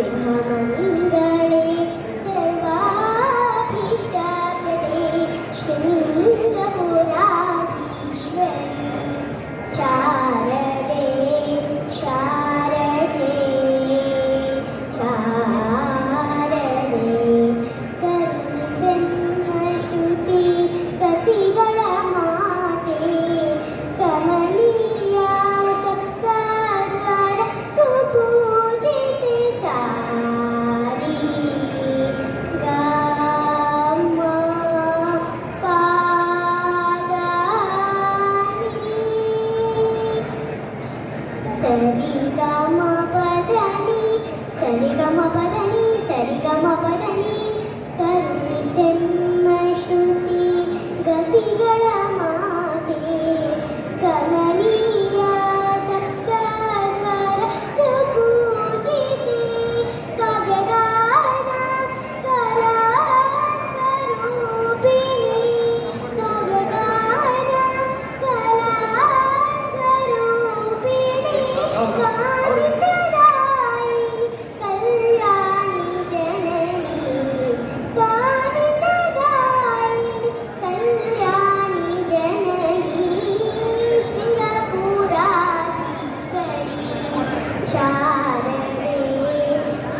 should harmony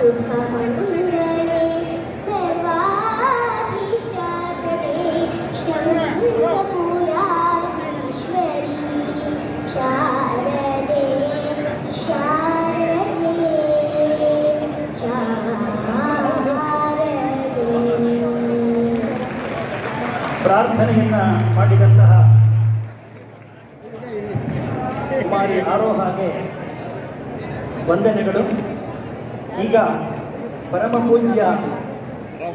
ಶುಭಮಂಗಳೇ ಸರ್ವಾಭೀಷ್ಟಾರ್ಥದೆ ಶ್ರವಣಪುರಾಧೀಶ್ವರಿ ಶಾರದೆ ಶಾರದೆ ಶಾರದೆ ಪ್ರಾರ್ಥನೆಯನ್ನು ಮಾಡಿದಂತಹ ಕುಮಾರಿ ಆರೋ ಹಾಗೆ ವಂದನೆಗಳು. ಈಗ ಪರಮ ಪೂಜ್ಯ